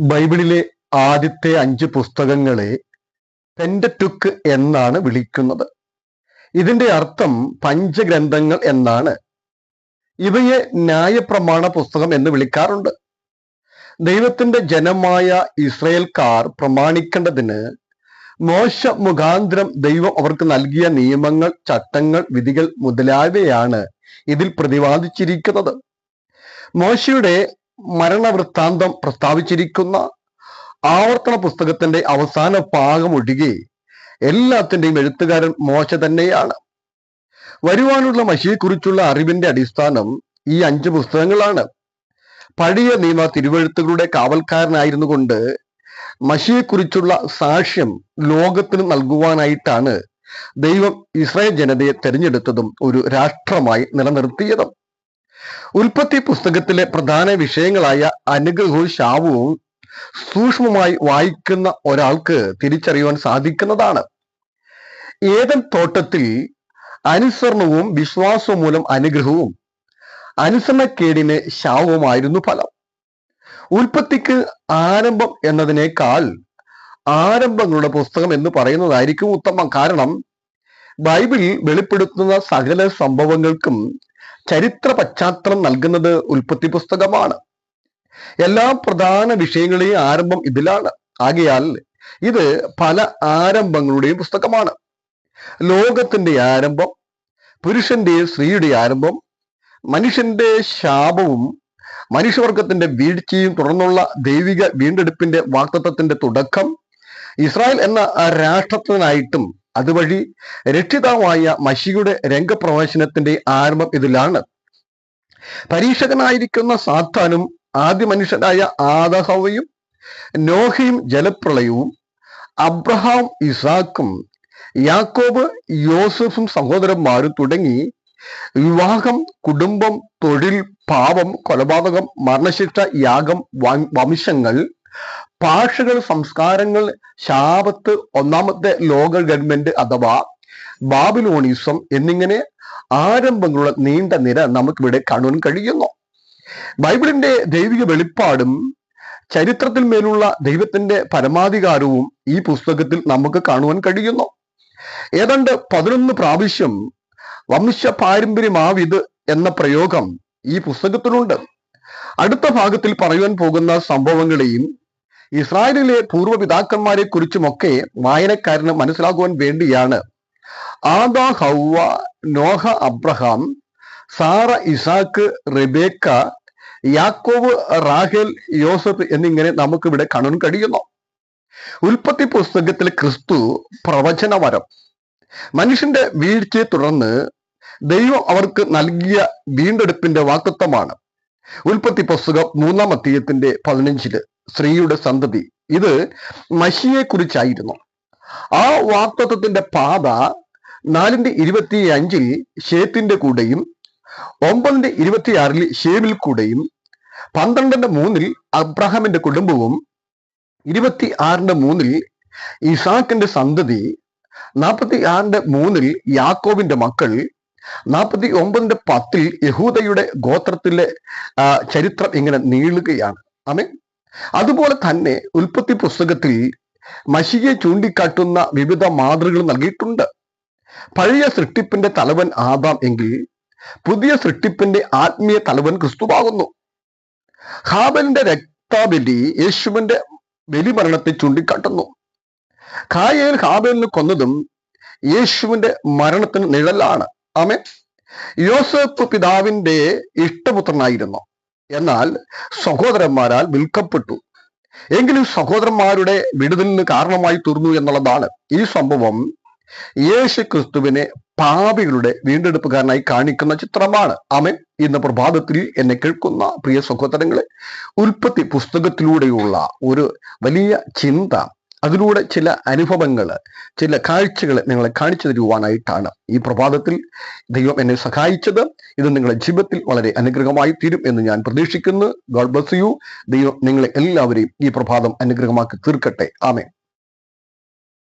ബൈബിളിലെ ആദ്യത്തെ അഞ്ച് പുസ്തകങ്ങളെ പെൻഡറ്റുക്ക് എന്നാണ് വിളിക്കുന്നത്. ഇതിന്റെ അർത്ഥം പഞ്ചഗ്രന്ഥങ്ങൾ എന്നാണ്. ഇവയെ ന്യായപ്രമാണ പുസ്തകം എന്ന് വിളിക്കാറുണ്ട്. ദൈവത്തിന്റെ ജനമായ ഇസ്രയേൽക്കാർ പ്രമാണിക്കേണ്ടതിന് മോശ മുഖാന്തരം ദൈവം അവർക്ക് നൽകിയ നിയമങ്ങൾ ചട്ടങ്ങൾ വിധികൾ മുതലായവയാണ് ഇതിൽ പ്രതിപാദിച്ചിരിക്കുന്നത്. മോശയുടെ മരണവൃത്താന്തം പ്രസ്താവിച്ചിരിക്കുന്ന ആവർത്തന പുസ്തകത്തിന്റെ അവസാന ഭാഗം ഒഴികെ എല്ലാത്തിന്റെയും എഴുത്തുകാരൻ മോശ തന്നെയാണ്. വരുവാനുള്ള മഷിയെക്കുറിച്ചുള്ള അറിവിന്റെ അടിസ്ഥാനം ഈ അഞ്ച് പുസ്തകങ്ങളാണ്. പഴയ നിയമ തിരുവഴുത്തുകളുടെ കാവൽക്കാരനായിരുന്നു കൊണ്ട് മഷിയെക്കുറിച്ചുള്ള സാക്ഷ്യം ലോകത്തിന് നൽകുവാനായിട്ടാണ് ദൈവം ഇസ്രായേൽ ജനതയെ തെരഞ്ഞെടുത്തതും ഒരു രാഷ്ട്രമായി നിലനിർത്തിയതും. ഉൽപ്പത്തി പുസ്തകത്തിലെ പ്രധാന വിഷയങ്ങളായ അനുഗ്രഹവും ശാപവും സൂക്ഷ്മമായി വായിക്കുന്ന ഒരാൾക്ക് തിരിച്ചറിയുവാൻ സാധിക്കുന്നതാണ്. ഏതൻ തോട്ടത്തിൽ അനുസരണവും വിശ്വാസവും മൂലം അനുഗ്രഹവും അനുസരണക്കേടിന് ശാപവുമായിരുന്നു ഫലം. ഉൽപ്പത്തിക്ക് ആരംഭം എന്നതിനേക്കാൾ ആരംഭങ്ങളുടെ പുസ്തകം എന്ന് പറയുന്നതായിരിക്കും ഉത്തമം. കാരണം ബൈബിളിൽ വെളിപ്പെടുത്തുന്ന സകല സംഭവങ്ങൾക്കും ചരിത്ര പശ്ചാത്തലം നൽകുന്നത് ഉൽപ്പത്തി പുസ്തകമാണ്. എല്ലാ പ്രധാന വിഷയങ്ങളെയും ആരംഭം ഇതിലാണ്. ആകയാൽ ഇത് പല ആരംഭങ്ങളുടെയും പുസ്തകമാണ്. ലോകത്തിന്റെ ആരംഭം പുരുഷന്റെയും സ്ത്രീയുടെ ആരംഭം മനുഷ്യന്റെ ശാപവും മനുഷ്യവർഗത്തിന്റെ വീഴ്ചയും തുടർന്നുള്ള ദൈവിക വീണ്ടെടുപ്പിന്റെ വാക്തത്വത്തിന്റെ തുടക്കം ഇസ്രായേൽ എന്ന രാഷ്ട്രത്തിനായിട്ടും അതുവഴി രക്ഷിതാവായ മഷിയുടെ രംഗപ്രവേശനത്തിന്റെ ആരംഭം ഇതിലാണ്. പരീക്ഷകനായിരിക്കുന്ന സാത്താനും ആദ്യ മനുഷ്യനായ ആദഹവയും നോഹയും ജലപ്രളയവും അബ്രഹാം ഇസാക്കും യാക്കോബ് യോസഫും സഹോദരന്മാരും തുടങ്ങി വിവാഹം കുടുംബം തൊഴിൽ പാപം കൊലപാതകം മരണശിക്ഷ യാഗം വംശങ്ങൾ ഭാഷകൾ സംസ്കാരങ്ങൾ ശാപത്ത് ഒന്നാമത്തെ ലോക ഗവൺമെന്റ് അഥവാ ബാബിലോണിസം എന്നിങ്ങനെ ആരംഭങ്ങളുള്ള നീണ്ട നിര നമുക്കിവിടെ കാണുവാൻ കഴിയുന്നു. ബൈബിളിന്റെ ദൈവിക വെളിപ്പാടും ചരിത്രത്തിൽ മേലുള്ള ദൈവത്തിന്റെ പരമാധികാരവും ഈ പുസ്തകത്തിൽ നമുക്ക് കാണുവാൻ കഴിയുന്നു. ഏതാണ്ട് പതിനൊന്ന് പ്രാവശ്യം വംശ പാരമ്പര്യമാവിത് എന്ന പ്രയോഗം ഈ പുസ്തകത്തിലുണ്ട്. അടുത്ത ഭാഗത്തിൽ പറയുവാൻ പോകുന്ന സംഭവങ്ങളെയും ഇസ്രായേലിലെ പൂർവപിതാക്കന്മാരെ കുറിച്ചുമൊക്കെ വായനക്കാരന് മനസ്സിലാകുവാൻ വേണ്ടിയാണ്. ആദാ ഹൗവ Noah Abraham Sarah Isaac Rebecca Yakov റാഹേൽ യോസഫ് എന്നിങ്ങനെ നമുക്കിവിടെ കാണാൻ കഴിയുന്നു. ഉൽപ്പത്തി പുസ്തകത്തിൽ ക്രിസ്തു പ്രവചനവരം. മനുഷ്യന്റെ വീഴ്ചയെ തുടർന്ന് ദൈവം അവർക്ക് നൽകിയ വീണ്ടെടുപ്പിന്റെ വാക്തത്വമാണ്. ഉൽപ്പത്തി പുസ്തകം മൂന്നാം അധ്യയത്തിന്റെ പതിനഞ്ചിൽ സ്ത്രീയുടെ സന്തതി. ഇത് മഷിയെ കുറിച്ചായിരുന്നു ആ വാക്തത്വത്തിന്റെ പാത നാലിന്റെ ഇരുപത്തി അഞ്ചിൽ ഷേത്തിന്റെ കൂടെയും ഒമ്പതിന്റെ ഇരുപത്തിയാറിൽ ഷേമിൽ കൂടെയും പന്ത്രണ്ടിന്റെ മൂന്നിൽ അബ്രഹാമിന്റെ കുടുംബവും ഇരുപത്തി ആറിന്റെ മൂന്നിൽ ഇസാക്കിന്റെ സന്തതി നാൽപ്പത്തി ആറിന്റെ മൂന്നിൽ യാക്കോവിന്റെ മക്കൾ നാൽപ്പത്തി ഒമ്പതിന്റെ പത്തിൽ യഹൂദയുടെ ഗോത്രത്തിലെ ചരിത്രം ഇങ്ങനെ നീളുകയാണ്. ആമേ അതുപോലെ തന്നെ ഉൽപ്പത്തി പുസ്തകത്തിൽ മഷിയെ ചൂണ്ടിക്കാട്ടുന്ന വിവിധ മാതൃകൾ നൽകിയിട്ടുണ്ട്. പഴയ സൃഷ്ടിപ്പിന്റെ തലവൻ ആദാം എങ്കിൽ പുതിയ സൃഷ്ടിപ്പിന്റെ ആത്മീയ തലവൻ ക്രിസ്തുവാകുന്നു. ഹാബലിന്റെ രക്താബലി യേശുവിന്റെ ബലിമരണത്തെ ചൂണ്ടിക്കാട്ടുന്നു. കായൽ ഹാബലിന് കൊന്നതും യേശുവിന്റെ മരണത്തിന് നിഴലാണ്. ആമേ യോസഫ് പിതാവിന്റെ ഇഷ്ടപുത്രനായിരുന്നു. എന്നാൽ സഹോദരന്മാരാൽ വിൽക്കപ്പെട്ടു. എങ്കിലും സഹോദരന്മാരുടെ വിടുതലിന് കാരണമായി തീർന്നു എന്നുള്ളതാണ് ഈ സംഭവം യേശു ക്രിസ്തുവിനെ പാപികളുടെ വീണ്ടെടുപ്പുകാരനായി കാണിക്കുന്ന ചിത്രമാണ്. അമൻ ഇന്ന് പ്രഭാതത്തിൽ എന്നെ കേൾക്കുന്ന പ്രിയ സഹോദരങ്ങളെ ഉൽപ്പത്തി പുസ്തകത്തിലൂടെയുള്ള ഒരു വലിയ ചിന്ത അതിലൂടെ ചില അനുഭവങ്ങൾ ചില കാഴ്ചകൾ നിങ്ങളെ കാണിച്ചു തരുവാനായിട്ടാണ് ഈ പ്രഭാതത്തിൽ ദൈവം എന്നെ സഹായിച്ചത്. ഇത് നിങ്ങളുടെ ജീവിതത്തിൽ വളരെ അനുഗ്രഹമായി തീരും എന്ന് ഞാൻ പ്രതീക്ഷിക്കുന്നു. ഗോഡ് ബ്ലസ് യു ദൈവം നിങ്ങളെ എല്ലാവരെയും ഈ പ്രഭാതം അനുഗ്രഹമാക്കി തീർക്കട്ടെ. ആമേ